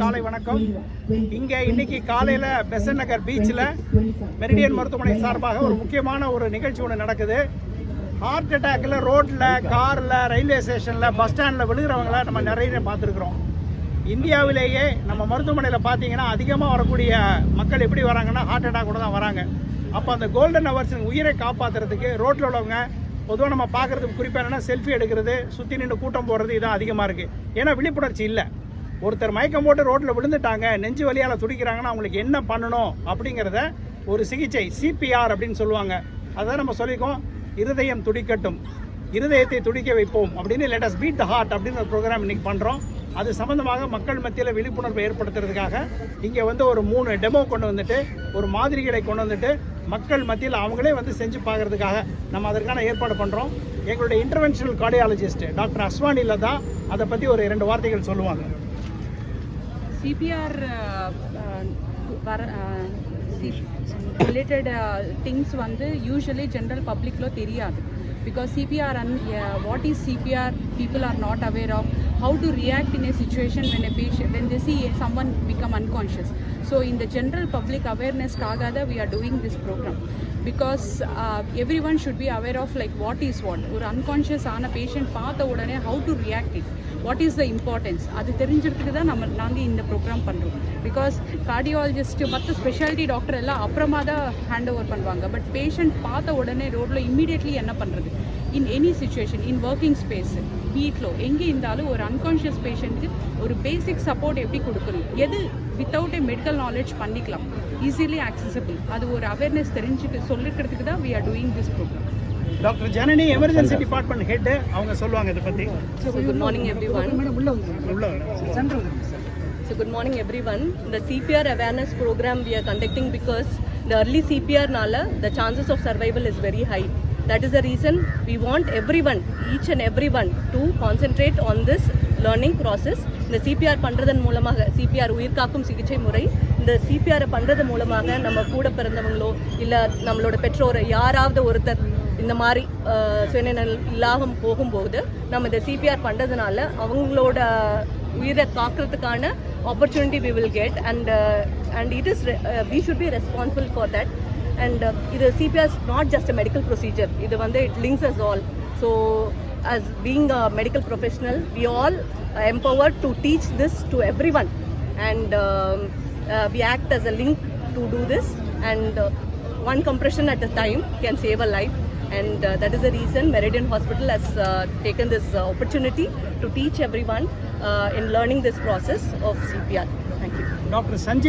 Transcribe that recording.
காலை வணக்கம். இங்க இன்னைக்கு காலையில பெசன் நகர் பீச்சில் மெரிடியன் மருத்துவமனை சார்பாக ஒரு முக்கியமான ஒரு நிகழ்ச்சி ஒன்று நடக்குது. ஹார்ட் அட்டாக்ல ரோட்ல கார்ல ரயில்வே ஸ்டேஷன்ல பஸ் ஸ்டாண்ட்ல விழுகிறவங்கள நம்ம நிறைய பார்த்துருக்குறோம். இந்தியாவிலேயே நம்ம மருத்துவமனையில் பார்த்தீங்கன்னா அதிகமாக வரக்கூடிய மக்கள் எப்படி வராங்கன்னா ஹார்ட் அட்டாக் கூட தான் வராங்க. அப்போ அந்த கோல்டன் ஹவர்ஸ் உயிரை காப்பாற்றுறதுக்கு ரோட்டில் உள்ளவங்க பொதுவாக நம்ம பார்க்குறதுக்கு குறிப்பாக என்னென்னா செல்ஃபி எடுக்கிறது சுற்றி நின்று கூட்டம் போடுறது இதான் அதிகமாக இருக்குது ஏன்னா விழிப்புணர்ச்சி இல்லை. ஒருத்தர் மயக்கம் போட்டு ரோட்டில் விழுந்துட்டாங்க நெஞ்சு வலியால் துடிக்கிறாங்கன்னா அவங்களுக்கு என்ன பண்ணணும் அப்படிங்கிறத ஒரு சிகிச்சை சிபிஆர் அப்படின்னு சொல்லுவாங்க. அதான் நம்ம சொல்லிக்கோம். இருதயம் துடிக்கட்டும். இருதயத்தை துடிக்க வைப்போம் அப்படின்னு லேட்டஸ்ட் பீட் த ஹார்ட் அப்படின்னு ஒரு ப்ரோக்ராம் இன்றைக்கி பண்ணுறோம் அது சம்மந்தமாக மக்கள் மத்தியில் விழிப்புணர்வு ஏற்படுத்துறதுக்காக இங்கே வந்து ஒரு மூணு டெமோ கொண்டு வந்துட்டு ஒரு மாதிரிகளை கொண்டு வந்துட்டு மக்கள் மத்தியில் அவங்களே வந்து செஞ்சு பார்க்கறதுக்காக நம்ம அதற்கான ஏற்பாடு பண்ணுறோம் எங்களுடைய இன்டர்வென்ஷனல் கார்டியாலஜிஸ்ட் டாக்டர் அஸ்வானியில் தான் அதை பற்றி ஒரு இரண்டு வார்த்தைகள் சொல்லுவாங்க. சிபிஆர் வர ரிலேட்டட் திங்ஸ் வந்து யூஸ்வலி ஜென்ரல் பப்ளிக்లో தெரியாது. Because CPR and what is CPR people are not aware of how to react in a situation when a patient when the see some become unconscious so இந்த general public அவேர்னஸ்க்காக தான் we are doing this program because everyone should be aware of like what is what ஒரு unconscious ஆன patient பார்த்த உடனே how to react it what is the importance அது தெரிஞ்சிறதுக்கு தான் நம்ம நாங்கள் இந்த ப்ரோக்ராம் பண்ணுறோம் பிகாஸ் கார்டியாலஜிஸ்ட் மற்ற ஸ்பெஷாலிட்டி டாக்டர் எல்லாம் அப்புறமா தான் ஹேண்ட் ஓவர் பண்ணுவாங்க. பட் பேஷண்ட் பார்த்த உடனே ரோட்டில் இம்மீடியட்லி என்ன பண்ணுறது in any situation in working space வீட்டில் எங்கே இருந்தாலும் ஒரு அன்கான்ஷியஸ் பேஷண்ட்டுக்கு ஒரு பேசிக் சப்போர்ட் எப்படி கொடுக்கணும்? எது வித்தவுட் ஏ மெடிக்கல் நாலேஜ் பண்ணிக்கலாம். Easily accessible. அது ஒரு அவேர்னஸ் தெரிஞ்சுட்டு சொல்லிக்கிறதுக்கு தான் we are doing this program doctor Janani emergency department head அவங்க சொல்லுவாங்க இதை பற்றி So good morning everyone. உள்ள குட் மார்னிங் எவ்ரி ஒன் இந்த CPR awareness program we are conducting because இந்த early சிபிஆர்னால the chances of survival is very high that is the reason we want everyone each and every one to concentrate on this learning process இந்த CPR பண்ணுறதன் மூலமாக CPR உயிர் காக்கும் சிகிச்சை முறை இந்த சிபிஆரை பண்ணுறது மூலமாக நம்ம கூட பிறந்தவங்களோ இல்லை நம்மளோட பெற்றோர் யாராவது ஒருத்தர் இந்த மாதிரி சுயநிலை இல்லாமல் போகும்போது நம்ம இந்த சிபிஆர் பண்ணுறதுனால அவங்களோட உயிரை காக்கிறதுக்கான opportunity we will get and and it is we should be responsible for that and இது CPR not just medical procedure இது வந்து it links us all so as being a medical professional we all are empowered to teach this to everyone and um, uh, we act as a link to do this and uh, one compression at a time can save a life and uh, that is the reason Meridian Hospital has uh, taken this uh, opportunity to teach everyone uh, in learning this process of CPR. Thank you. Dr. Sanjay